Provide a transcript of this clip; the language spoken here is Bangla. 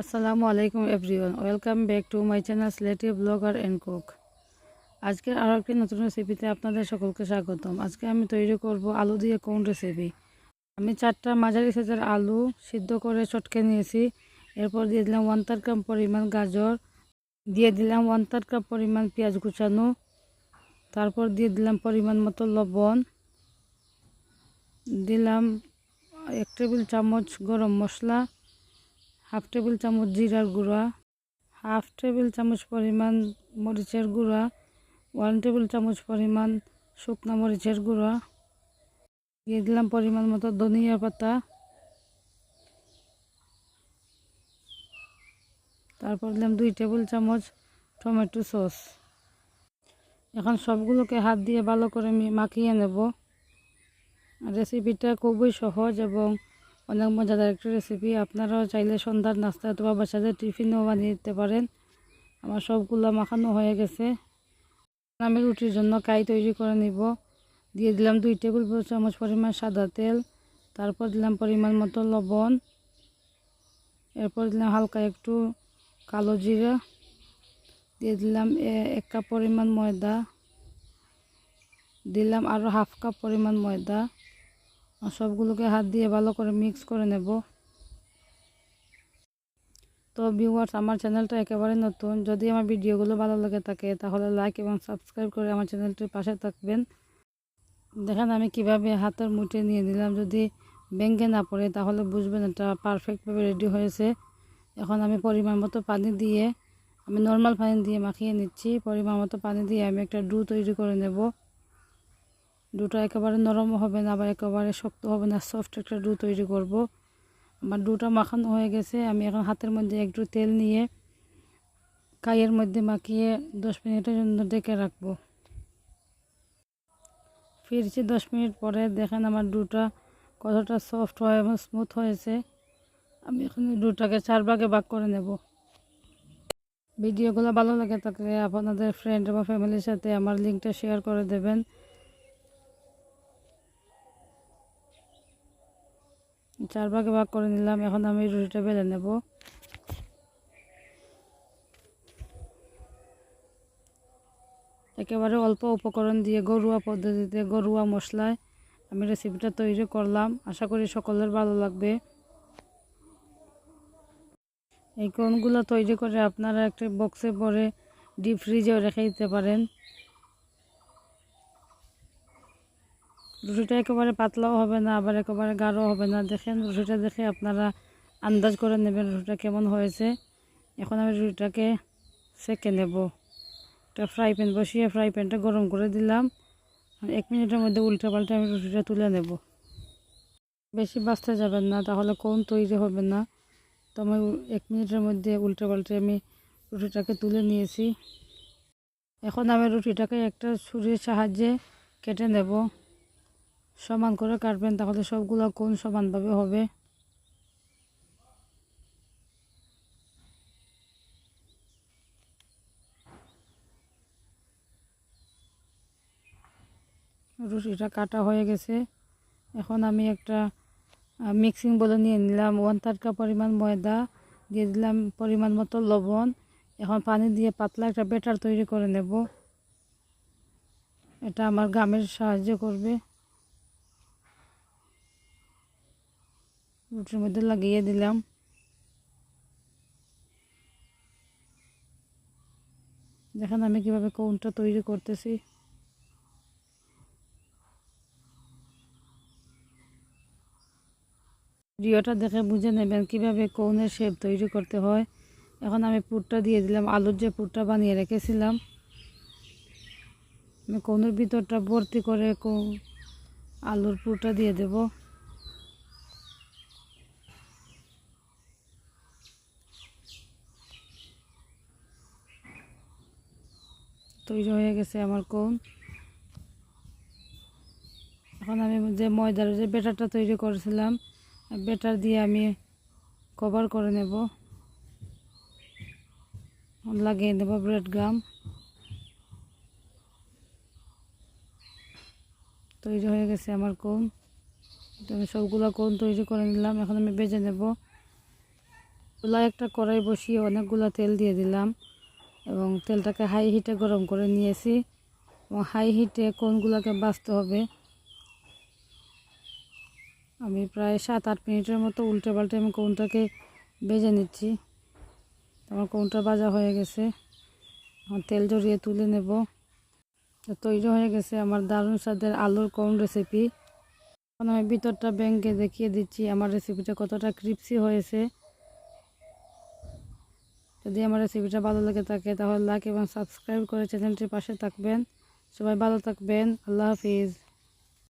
আসসালামু আলাইকুম everyone. Welcome back to my channel Sylheti blogger and cook. আজকের আরও একটি নতুন রেসিপিতে আপনাদের সকলকে স্বাগতম। আজকে আমি তৈরি করব আলু দিয়ে কোন রেসিপি আমি চারটা মাঝারি সাইজের আলু সিদ্ধ করে চটকে নিয়েছি। এরপর দিয়ে দিলাম ওয়ান থার্ড কাপ পরিমাণ গাজর। দিয়ে দিলাম ওয়ান থার্ড কাপ পরিমাণ পেঁয়াজ কুচানো। তারপর দিয়ে দিলাম পরিমাণ মতো লবণ। দিলাম এক টেবিল চামচ গরম মশলা। হাফ টেবিল চামচ জিরার গুঁড়া, হাফ টেবিল চামচ পরিমাণ মরিচের গুঁড়া, ওয়ান টেবিল চামচ পরিমাণ শুকনো মরিচের গুঁড়া, দিয়ে দিলাম পরিমাণ মতো ধনিয়া পাতা। তারপর দিলাম দুই টেবিল চামচ টমেটো সস। এখন সবগুলোকে হাত দিয়ে ভালো করে মাখিয়ে নেব। রেসিপিটা খুবই সহজ এবং অনেক মজাদার একটা রেসিপি আপনারাও চাইলে সন্ধ্যার নাস্তা অথবা বাচ্চাদের টিফিনও বানিয়ে দিতে পারেন। আমার সবগুলো মাখানো হয়ে গেছে। আমি রুটির জন্য কাই তৈরি করে নিব। দিয়ে দিলাম দুই টেবিল চামচ পরিমাণ সাদা তেল। তারপর দিলাম পরিমাণ মতো লবণ। এরপর দিলাম হালকা একটু কালো জিরা। দিয়ে দিলাম এক কাপ পরিমাণ ময়দা। দিলাম আরও হাফ কাপ পরিমাণ ময়দা। সবগুলোকে হাত দিয়ে ভালো করে মিক্স করে নেব। তো ভিউয়ার্স আমার চ্যানেলটা একেবারে নতুন। যদি আমার ভিডিওগুলো ভালো লাগে থাকে, তাহলে লাইক এবং সাবস্ক্রাইব করে আমার চ্যানেলটির পাশে থাকবেন। দেখেন আমি কীভাবে হাতের মুঠে নিয়ে নিলাম। যদি ব্যাঙ্গে না পড়ে, তাহলে বুঝবেন এটা পারফেক্টভাবে রেডি হয়েছে। এখন আমি পরিমাণ মতো পানি দিয়ে, আমি নর্মাল পানি দিয়ে মাখিয়ে নিচ্ছি। পরিমাণ মতো পানি দিয়ে আমি একটা ডু তৈরি করে নেব। ডুটা একেবারে নরম হবে না, আবার একেবারে শক্ত হবে না সফট একটা ডু তৈরি করব। আমার ডুটা মাখানো হয়ে গেছে, আমি এখন হাতের মধ্যে একটু তেল নিয়ে কাইয়ের মধ্যে মাখিয়ে দশ মিনিটের জন্য ডেকে রাখব। ফিরছি দশ মিনিট পরে, দেখেন আমার ডুটা কতটা সফট হয় এবং স্মুথ হয়েছে। আমি এখন ডুটাকে চার ভাগে ভাগ করে নেব। ভিডিওগুলো ভালো লাগে থাকলে আপনাদের ফ্রেন্ড বা ফ্যামিলির সাথে আমার লিঙ্কটা শেয়ার করে দেবেন। চার ভাগে ভাগ করে নিলাম, এখন আমি রুটিটা বেলে নেব। একেবারে অল্প উপকরণ দিয়ে ঘরোয়া পদ্ধতিতে ঘরোয়া মশলায় আমি রেসিপিটা তৈরি করলাম। আশা করি সকলের ভালো লাগবে। এই কোনগুলো তৈরি করে আপনারা একটা বক্সে পরে ডিপ ফ্রিজেও রেখে দিতে পারেন। রুটিটা একেবারে পাতলাও হবে না, আবার একেবারে গাঢ় হবে না। দেখেন, রুটিটা দেখে আপনারা আন্দাজ করে নেবেন রুটিটা কেমন হয়েছে। এখন আমি রুটিটাকে সেকে নেব। একটা ফ্রাই প্যান বসিয়ে ফ্রাই প্যানটা গরম করে দিলাম। এক মিনিটের মধ্যে উল্টে পাল্টে আমি রুটিটা তুলে নেব। বেশি বাঁচতে যাবেন না, তাহলে কোন তৈরি হবে না। তো আমি এক মিনিটের মধ্যে উল্টে পাল্টে আমি রুটিটাকে তুলে নিয়েছি। এখন আমি রুটিটাকে একটা ছুরির সাহায্যে কেটে নেব। সমান করে কাটবেন, তাহলে সবগুলো কোন সমানভাবে হবে। রুটিটা কাটা হয়ে গেছে। এখন আমি একটা মিক্সিং বলে নিয়ে নিলাম। ওয়ান থার্ড কাপ পরিমাণ ময়দা, দিয়ে দিলাম পরিমাণ মতো লবণ। এখন পানি দিয়ে পাতলা একটা ব্যাটার তৈরি করে নেব। এটা আমার গামের সাহায্য করবে। রুটির মধ্যে লাগিয়ে দিলাম। দেখেন আমি কীভাবে কোনটা তৈরি করতেছি। ভিডিওটা দেখে বুঝে নেবেন কীভাবে কোনের শেপ তৈরি করতে হয়। এখন আমি পুরটা দিয়ে দিলাম, আলুর যে পুরটা বানিয়ে রেখেছিলাম। আমি কোনের ভিতরটা ভর্তি করে কো- আলুর পুরটা দিয়ে দেব। তৈরি হয়ে গেছে আমার কোন। এখন আমি যে ময়দার যে ব্যাটারটা তৈরি করেছিলাম বেটার দিয়ে আমি কভার করে নেব। লাগিয়ে নেব ব্রেড গাম তৈরি হয়ে গেছে আমার কোন। আমি সবগুলো কোন তৈরি করে নিলাম। এখন আমি বেজে নেব। চুলায় একটা কড়াই বসিয়ে অনেকগুলো তেল দিয়ে দিলাম। এবং তেলটাকে হাই হিটে গরম করে নিয়েছি। এবং হাই হিটে কোনগুলোকে বাঁচতে হবে? আমি প্রায় সাত আট মিনিটের মতো উল্টে পাল্টে আমি কোনটাকে বেজে নিচ্ছি। আমার কোনটা ভাজা হয়ে গেছে, আমার তেল জড়িয়ে তুলে নেব। তৈরি হয়ে গেছে আমার দারুণ স্বাদের আলুর কোন রেসিপি এখন আমি ভিতরটা ব্যাঙ্কে দেখিয়ে দিচ্ছি আমার রেসিপিটা কতটা ক্রিপসি হয়েছে। যদি আমার রেসিপিটা ভালো লাগে থাকে তাহলে লাইক এবং সাবস্ক্রাইব করে চ্যানেলটির পাশে থাকবেন। সবাই ভালো থাকবেন। আল্লাহ হাফিজ।